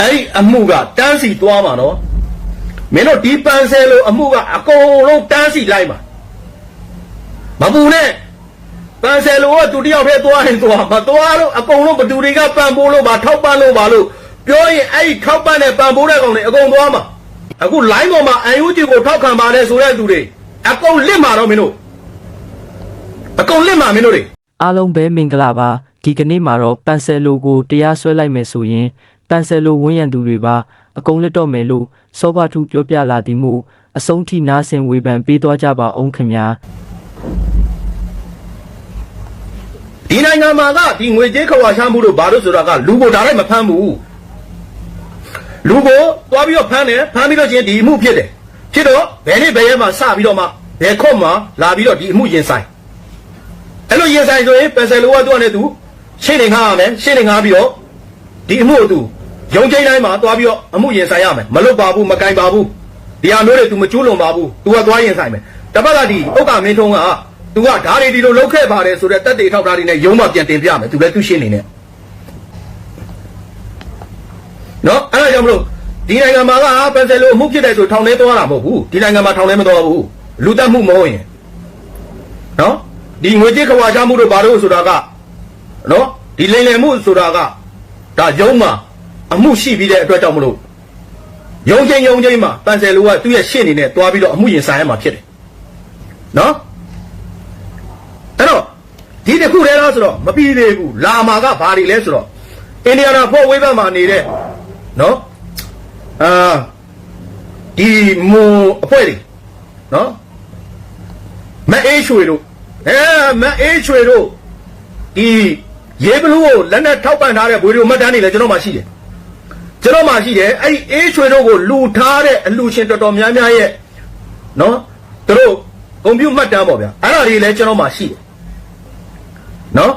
အဲ့ဒီအမှုကတန်းစီသွားမှာနော်မင်းတို့ဒီပန်ဆယ်လိုအမှုကအကုန်လုံးတန်းစီလိုက်မှာမပူနဲ့ပန်ဆယ်လိုကသူတယောက်တည်းသွားရင်သွားမသွားလို့အကုန်လုံးဘသူတွေကပန်ပိုးလို့ပါထောက်ပံ့လို့ပါလို့ပြောရင်အဲ့ဒီထောက်ပံ့တဲ့ပန်ပိုးတဲ့ကောင်တွေအကုန်သွားမှာအခု line ပေါ်မှာအန်ယူဂျီကိုထောက်ခံပါတယ်ဆိုတဲ့သူတွေအကုန်လစ်မှာတော့မင်းတို့အကုန်လစ်မှာမင်းတို့တွေအားလုံးပဲမင်္ဂလာပါဒီကနေ့မှာတော့ပန်ဆယ်လိုကိုတရားစွဲလိုက်မယ်ဆိုရင် ပန်ဆယ်လိုဝန်းရံသူတွေပါအကုန်လက်တော့မယ်လို့စောဘထုပြောပြလာသည်မို့အဆုံးထိနားဆင်ဝေဖန်ပေးသွားကြပါအောင်ခင်ဗျာဒီနိုင်ငံမှာကဒီငွေကြေးခွာရှားမှုတို့ဘာလို့ဆိုတာကလူကိုဒါလိုက်မဖမ်းဘူးလူကိုသွားပြီးတော့ဖမ်းတယ်ဖမ်းပြီးတော့ချင်းဒီအမှုဖြစ်တယ်ဖြစ်တော့ဘယ်နေ့ဘယ်ရက်မှာစပြီးတော့မှဘယ်ခွတ်မှာလာပြီးတော့ဒီအမှုရင်ဆိုင်အဲ့လိုရင်ဆိုင်ဆိုရင်ပယ်ဆယ်လိုကသူ့အနေနဲ့သူရှင်းနေငှားရမယ်ရှင်းနေငှားပြီးတော့ ဒီအမှုကိုသူရုံချိန်တိုင်းမှာသွားပြီးတော့အမှုရင်ဆိုင်ရမယ်မလွတ်ပါဘူးမကင်ပါဘူးဒီအမျိုးတွေ तू မကျူးလွန်ပါဘူး तू ကသွားရင်ဆိုင်မယ်တပတ်ကဒီဥက္ကမင်းထုံးက तू ကဓာရီဒီလိုလောက်ခဲ့ပါတယ်ဆိုတော့တက်တေထောက်ဓာရီနဲ့ရုံးမှပြန်တင်ပြမယ် तू လည်းသူရှင်းနေနဲ့နော်အဲ့ဒါကြောင့်မလို့ဒီနိုင်ငံမှာကပယ်ဆယ်လိုအမှုဖြစ်တယ်ဆိုထောင်ထဲသွားတာမဟုတ်ဘူးဒီနိုင်ငံမှာထောင်ထဲမသွားဘူးလူတက်မှုမဟုတ်ရင်နော်ဒီငွေကြေးခွာချမှုတို့ဘာလို့ဆိုတာကနော်ဒီလိမ်လည်မှုဆိုတာက ဒါရုံးမှာအမှုရှိပြီးတဲ့အတွက်ကြောင့်မလို့ရုံးချင်းရုံးချင်းမှာပန်ဆယ်လိုကသူ့ရဲ့ရှင့်အနေနဲ့သွားပြီးတော့အမှုရင်ဆိုင်ရမှာဖြစ်တယ်နော်အဲ့တော့ဒီတစ်ခုတည်းလားဆိုတော့မပြီးသေးဘူးလာမာကဘာတွေလဲဆိုတော့အင်ဒီယာနာဖို့ဝေးဘက်မှာနေတဲ့နော်အာဒီမူအဖွဲ့တွေနော်မအေးရွှေတို့အဲမအေးရွှေတို့ဒီ ရေဘလူးကိုလက်နဲ့ထောက်ပံ့ထားတဲ့ဘွေတို့မှတ်တမ်းတွေလည်းကျွန်တော်မှရှိတယ်ကျွန်တော်မှရှိတယ်အဲ့ဒီအေးရွှေတို့ကိုလူထားတဲ့အလူရှင်တော်တော်များများရဲ့နော်သူတို့ကွန်ပျူမှတ်တမ်းပေါ့ဗျာအဲ့ဒါတွေလည်းကျွန်တော်မှရှိတယ်နော်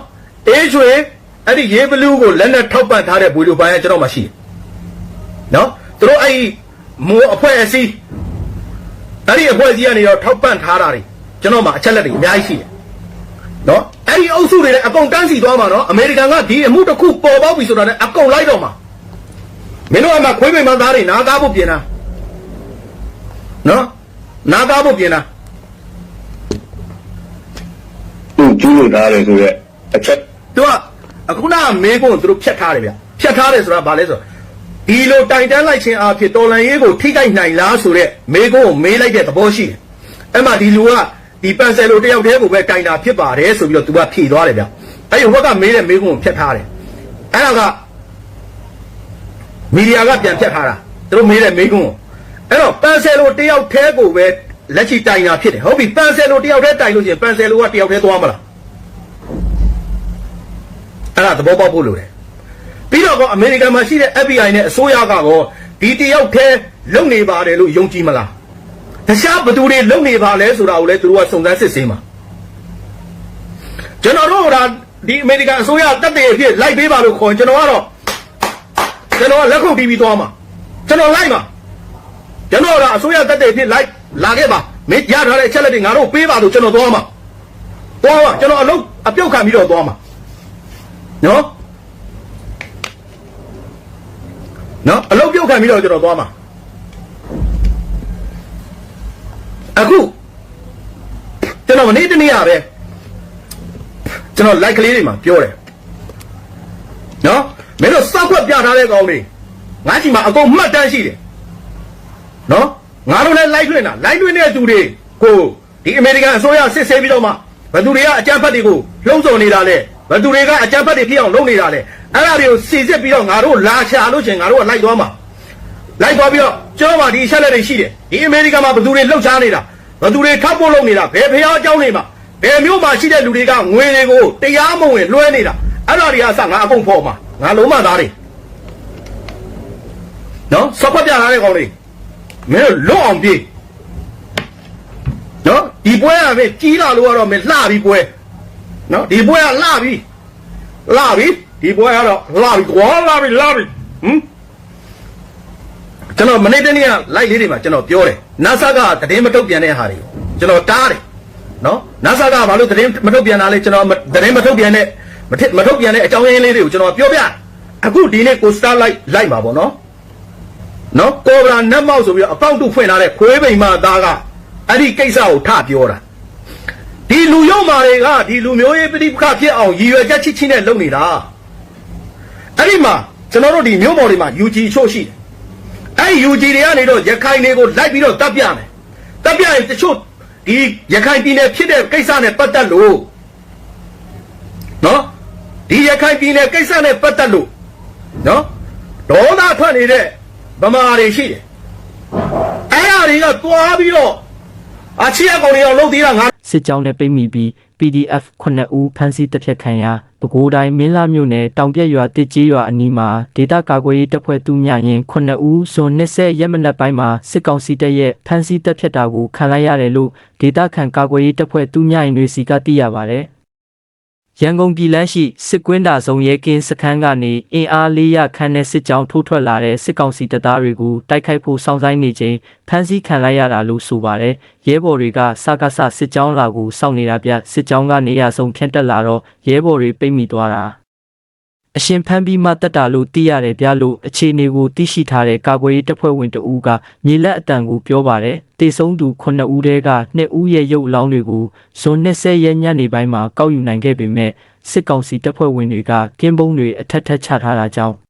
အေးရွှေအဲ့ဒီရေဘလူးကိုလက်နဲ့ထောက်ပံ့ထားတဲ့ဘွေတို့ပိုင်းကကျွန်တော်မှရှိတယ်နော်သူတို့အဲ့ဒီမိုးအဖွဲ့အစည်းအဲ့ဒီအဖွဲ့အစည်းကနေတော့ထောက်ပံ့ထားတာတွေကျွန်တော်မှအချက်လက်တွေအများကြီးရှိတယ်နော် အဲ့ဒီအုပ်စုတွေလည်းအကုန်တန်းစီသွားမှာနော်အမေရိကန်ကဒီအမှုတစ်ခုပေါ်ပေါက်ပြီဆိုတာနဲ့အကုန်လိုက်တော့မှာမင်းတို့ကမှခွေးမိန်မသားတွေနားကားဖို့ပြင်တာနော်နားကားဖို့ပြင်တာသူ့ကျူးလွန်ထားတယ်ဆိုရက်အချက်သူကအခုနကမေးဖို့သူတို့ဖြတ်ထားတယ်ဗျဖြတ်ထားတယ်ဆိုတာဘာလဲဆိုတော့ဒီလိုတိုင်တန်းလိုက်ခြင်းအဖြစ်တော်လန်ရေးကိုထိခိုက်နိုင်လားဆိုတော့မေးဖို့မေးလိုက်တဲ့သဘောရှိတယ်အဲ့မှာဒီလူက ဒီပန်ဆယ်လိုတယောက်တည်းကိုပဲတိုင်တာဖြစ်ပါတယ်ဆိုပြီးတော့သူကဖြေသွားတယ်ဗျအဲ့ဒီဟိုဘက်ကမေးတဲ့မေးခွန်းကိုဖြတ်ထားတယ်အဲ့ဒါကမီဒီယာကပြန်ဖြတ်ထားတာသူတို့မေးတဲ့မေးခွန်းကိုအဲ့တော့ပန်ဆယ်လိုတယောက်တည်းကိုပဲလက်ချီတိုင်တာဖြစ်တယ်ဟုတ်ပြီပန်ဆယ်လိုတယောက်တည်းတိုင်လို့ရှိရင်ပန်ဆယ်လိုကတယောက်တည်းသွားမလားအဲ့ဒါသဘောပေါက်ဖို့လိုတယ်ပြီးတော့ကောအမေရိကန်မှာရှိတဲ့ FBI နဲ့အစိုးရကတော့ဒီတယောက်တည်းလုံနေပါတယ်လို့ယုံကြည်မလား တခြားဘသူတွေလုံနေပါလဲဆိုတာကိုလည်းသူတို့ကစုံစမ်းစစ်ဆေးမှာကျွန်တော်တို့ကဒီအမေရိကန်အစိုးရတက်တဲ့အဖြစ်လိုက်ပေးပါလို့ခေါ်ရင်ကျွန်တော်ကတော့ကျွန်တော်ကလက်ခုပ်တီးပြီးသွားမှာကျွန်တော်လိုက်မှာကျွန်တော်ကအစိုးရတက်တဲ့အဖြစ်လိုက်လာခဲ့ပါမင်းရထားတဲ့အချက်လက်တွေငါတို့ပေးပါလို့ကျွန်တော်သွားမှာသွားမှာကျွန်တော်အလုပ်အပြုတ်ခံပြီးတော့သွားမှာနော်နော်အလုပ်ပြုတ်ခံပြီးတော့ကျွန်တော်သွားမှာ အခုကျွန်တော်မနေ့တနေ့ရပဲကျွန်တော် like ကလေးတွေမှာပြောတယ်နော်မင်းတို့စောက်ခွက်ပြထားတဲ့ကောင်တွေငါ့ချီမှာအကုန်မှတ်တမ်းရှိတယ်နော်ငါတို့လည်း like လွှင့်တာ like လွှင့်တဲ့သူတွေကိုဒီအမေရိကန်အစိုးရစစ်ဆေးပြီးတော့မှဘယ်သူတွေကအကြမ်းဖက်တွေကိုလှုံ့ဆော်နေတာလဲဘယ်သူတွေကအကြမ်းဖက်တွေဖြစ်အောင်လုပ်နေတာလဲအဲ့ဒါတွေကိုစီစစ်ပြီးတော့ငါတို့လာချလို့ချင်ငါတို့ကလိုက်သွားမှာ လိုက်သွားပြီးတော့ကျွန်တော်မှဒီအချက်လက်တွေရှိတယ်ဒီအမေရိကန်မှာဘယ်သူတွေလှုပ်ရှားနေတာဘယ်သူတွေထောက်ပို့လုပ်နေတာဘယ်ဖျားအကြောင်းတွေမှာဘယ်မျိုးမှာရှိတဲ့လူတွေကငွေတွေကိုတရားမဝင်လွှဲနေတာအဲ့ဒါတွေကအစငါအကုန်ဖော်မှာငါလုံးမသားတွေနော်စောက်ခွက်ပြထားတဲ့ကောင်တွေမင်းတို့လွတ်အောင်ပြေးနော်ဒီပွဲကမင်းကြီးလာလို့ကတော့မင်းလှပြီးပွဲနော်ဒီပွဲကလှပြီးလှပြီးဒီပွဲကတော့လှပြီးကွာလှပြီးလှပြီးဟမ် ကျွန်တော်မနေ့တနေ့က live လေးတွေမှာကျွန်တော်ပြောတယ် NASA ကသတင်းမထုတ်ပြန်တဲ့ဟာတွေကိုကျွန်တော်တားတယ်နော် NASA ကဘာလို့သတင်းမထုတ်ပြန်တာလဲကျွန်တော်မသတင်းမထုတ်ပြန်တဲ့မထမထုတ်ပြန်တဲ့အကြောင်းရင်းလေးတွေကိုကျွန်တော်ပြောပြအခုဒီနေ့ကို star live live မှာပေါ့နော်နော်ကောဗရာနတ်မောက်ဆိုပြီးတော့အကောင့်တုဖွင့်လာတဲ့ခွေးပိန်မသားကအဲ့ဒီကိစ္စကိုထပြောတာဒီလူယုံမာတွေကဒီလူမျိုးရေးပဋိပက္ခဖြစ်အောင်ရည်ရွယ်ချက်ချစ်ချင်းနဲ့လုပ်နေတာအဲ့ဒီမှာကျွန်တော်တို့ဒီမျိုးပေါ်တွေမှာ UG ချို့ရှိတယ် အဲ့ဒီ UG တွေကနေတော့ရခိုင်တွေကိုလိုက်ပြီးတော့တပ်ပြမယ်တပ်ပြရင်တချို့ဒီရခိုင်ပြည်နယ်ဖြစ်တဲ့ကိစ္စနဲ့ပတ်သက်လို့နော်ဒီရခိုင်ပြည်နယ်ကိစ္စနဲ့ပတ်သက်လို့နော်ဒေါသထွက်နေတဲ့ဗမာတွေရှိတယ်အဲ့အရာတွေကတွားပြီးတော့အချီအကောင်တွေအောင်လုပ်သေးတာငါစစ်ကြောင်းနဲ့ပိတ်မိပြီး PDF 9ဦးဖမ်းဆီးတပ်ဖြတ်ခံရပဲခူးတိုင်းမင်းလာမြို့နယ်တောင်ပြက်ရွာတစ်ကြီးရွာအနီးမှာဒေသကာကွယ်ရေးတပ်ဖွဲ့သူများရင်9ဦးဇွန်20ရက်မနက်ပိုင်းမှာစစ်ကောင်စီတပ်ရဲ့ဖမ်းဆီးတပ်ဖြတ်တာကိုခံလိုက်ရတယ်လို့ဒေသခံကာကွယ်ရေးတပ်ဖွဲ့သူများရင်တွေစီကသိရပါတယ် ရန်ကုန်ပြည်လမ်းရှိစစ်ကွင်းတာဆောင်ရဲကင်းစခန်းကနေအင်အား400ခန်းနဲ့စစ်ကြောင်းထိုးထွက်လာတဲ့စစ်ကောင်စီတပ်သားတွေကိုတိုက်ခိုက်ဖို့စောင့်ဆိုင်းနေချိန်ဖမ်းဆီးခံလိုက်ရတာလို့ဆိုပါတယ်။ရဲဘော်တွေကစကားဆစစ်ကြောင်းလာကိုစောင့်နေတာပြစစ်ကြောင်းကနေရာဆုံးဖြတ်တက်လာတော့ရဲဘော်တွေပိတ်မိသွားတာ။ အရှင်ဖမ်းပြီးမှတက်တာလို့သိရတယ်ဗျလို့အခြေအနေကိုသိရှိထားတဲ့ကာကွယ်ရေးတပ်ဖွဲ့ဝင်တဦးကမြေလက်အတန်ကိုပြောပါတယ်။တေဆုံးသူ9ဦးတည်းက2ဦးရဲ့ရုပ်အလောင်းတွေကိုဇွန်20ရက်ညနေပိုင်းမှာကောက်ယူနိုင်ခဲ့ပေမဲ့စစ်ကောင်စီတပ်ဖွဲ့ဝင်တွေကကင်းပုံးတွေအထက်ထက်ချထားတာကြောင့်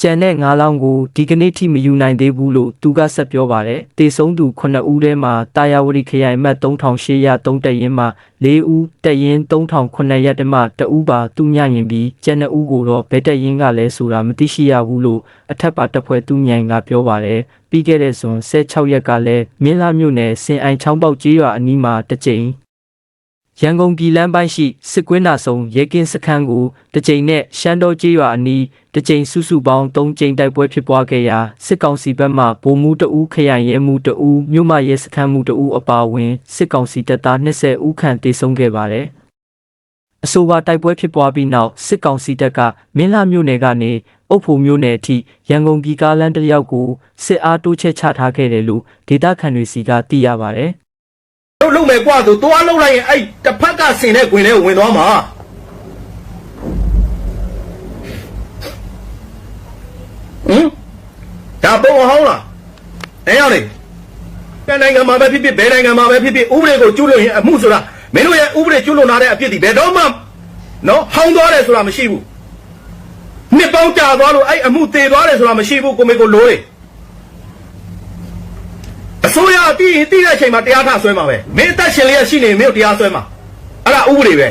ကျန်တဲ့ငါးလောင်းကိုဒီကနေ့ထိမယူနိုင်သေးဘူးလို့သူကဆက်ပြောပါတယ်။တေဆုံးသူ9ဦးထဲမှာတာယာဝတီခရိုင်မှတ်3803တက်ရင်မှ4ဦးတက်ရင်3009ရက်တမှတဦးပါသူညရင်ပြီးကျန်တဲ့ဦးကိုတော့ဘယ်တက်ရင်ကလဲဆိုတာမသိရှိရဘူးလို့အထက်ပါတပ်ဖွဲ့သူမြိုင်ကပြောပါတယ်။ပြီးခဲ့တဲ့ဇွန်16ရက်ကလည်းမင်းလာမြို့နယ်စင်အိုင်ချောင်းပေါက်ကြီးရွာအနီးမှာတစ်ကြိမ် ရန်ကုန်ပြည်လမ်းပိုင်းရှိစစ်ကွင်းနာဆောင်ရဲကင်းစခန်းကိုတစ်ကြိမ်နဲ့ရှမ်းတော်ကြီးရွာအနီးတစ်ကြိမ်စုစုပေါင်း၃ကြိမ်တိုက်ပွဲဖြစ်ပွားခဲ့ရာစစ်ကောင်စီဘက်မှဗိုလ်မှူးတအူးခရိုင်ရဲမှူးတအူးမြို့မရဲစခန်းမှူးတအူးအပါအဝင်စစ်ကောင်စီတပ်သား20ဦးခန့်တေဆုံးခဲ့ပါတယ်။အဆိုပါတိုက်ပွဲဖြစ်ပွားပြီးနောက်စစ်ကောင်စီတပ်ကမင်းလာမြို့နယ်ကနေအုပ်ဖို့မြို့နယ်အထိရန်ကုန်ပြည်ကားလမ်းတစ်ယောက်ကိုစစ်အားတိုးချဲ့ချထားခဲ့တယ်လို့ဒေသခံတွေစီကသိရပါတယ်။ တို့လုံမယ်ကွာဆိုသွားလုံလိုက်ရင်အဲ့တစ်ဖက်ကဆင်တဲ့ခွင်ထဲဝင်သွားမှာဟင်ဒါပုံအဟောင်းလားအဲ့ရောက်လေဘယ်နိုင်ငံမှာပဲဖြစ်ဖြစ်ဘယ်နိုင်ငံမှာပဲဖြစ်ဖြစ်ဥပဒေကိုကျူးလွန်ရင်အမှုဆိုတာမင်းတို့ရဲ့ဥပဒေကျူးလွန်လာတဲ့အဖြစ်ဒီဘယ်တော့မှနော်ဟောင်းသွားတယ်ဆိုတာမရှိဘူးနှစ်ပေါင်းကြာသွားလို့အဲ့အမှုတည်သွားတယ်ဆိုတာမရှိဘူးကိုမေကိုလိုးတယ်အ စိုးရအတိအတိတဲ့အချိန်မှာတရားထဆွဲမှာပဲမင်းအသက်ရှင်လျက်ရှိနေရင်မင်းတို့တရားဆွဲမှာအဲ့ဒါဥပဒေပဲ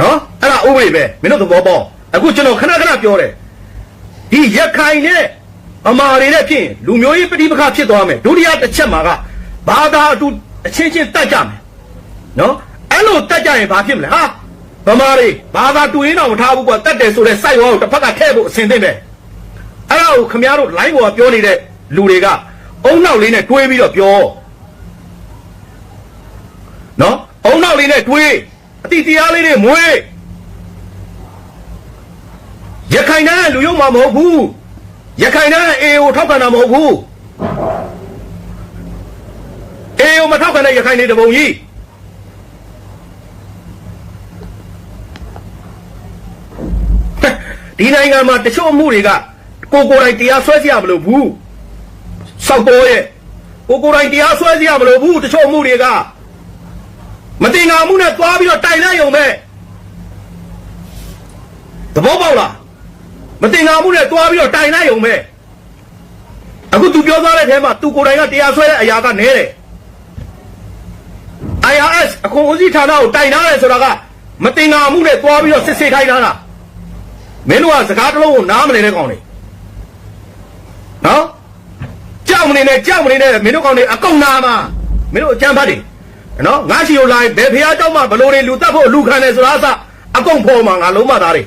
နော်အဲ့ဒါဥပဒေပဲမင်းတို့သဘောပေါက်အခုကျွန်တော်ခဏခဏပြောတယ်ဒီရက်ခိုင်နဲ့အမာတွေနဲ့ဖြစ်ရင်လူမျိုးရေးပဋိပက္ခဖြစ်သွားမယ်ဒုတိယတစ်ချက်မှာကဘာသာအတူအချင်းချင်းတက်ကြမယ်နော်အဲ့လိုတက်ကြရင်ဘာဖြစ်မလဲဟာဗမာတွေဘာသာတူရင်းတော့မထားဘူးကွာတက်တယ်ဆိုတဲ့စိုက်ဝါကိုတစ်ဖက်ကထည့်ဖို့အစင်သိမ့်မယ်အဲ့ဒါကိုခမရတို့ line ပေါ်ကပြောနေတဲ့လူတွေက အုံနောက်လေးနဲ့တွေးပြီးတော့ပြောနော်အုံနောက်လေးနဲ့တွေးအတိတရားလေးတွေမွေးရခိုင်တိုင်းကလူယုံမှာမဟုတ်ဘူးရခိုင်တိုင်းကအေကိုထောက်ခံတာမဟုတ်ဘူးအေကိုမထောက်ခံတဲ့ရခိုင်တွေတပုံကြီးဒီနိုင်ငံမှာတချို့အမှုတွေကကိုကိုယ်တိုင်တရားစွဲစရာမလိုဘူး စောက်ပေါ်ရဲ့ကိုကိုယ်တိုင်တရားစွဲစရာမလိုဘူးတချို့အမှုတွေကမတင်ငါမှုနဲ့သွားပြီးတော့တိုင်လိုက်ရုံပဲသဘောပေါက်လားမတင်ငါမှုနဲ့သွားပြီးတော့တိုင်လိုက်ရုံပဲအခုသူပြောသွားတဲ့အထဲမှာသူကိုယ်တိုင်ကတရားစွဲတဲ့အရာကနဲတယ် IRS အခွန်ဦးစီးဌာနကိုတိုင်ထားတယ်ဆိုတာကမတင်ငါမှုနဲ့သွားပြီးတော့စစ်ဆေးခိုင်းထားတာမင်းတို့ကစကားတစ်လုံးကိုနားမလည်တဲ့ကောင်တွေနော်ကြောက်မ နေနဲ့ကြောက်မနေနဲ့မင်းတို့ကောင်တွေအကုန်နာမှာမင်းတို့အကြမ်းဖက်တွေနော်ငါရှိကိုလာဘယ်ဖះတောက်မှဘလို့တွေလူတက်ဖို့လူခံနေဆိုတာအစအကုန်ဖော်မှာငါလုံးမသားတွေ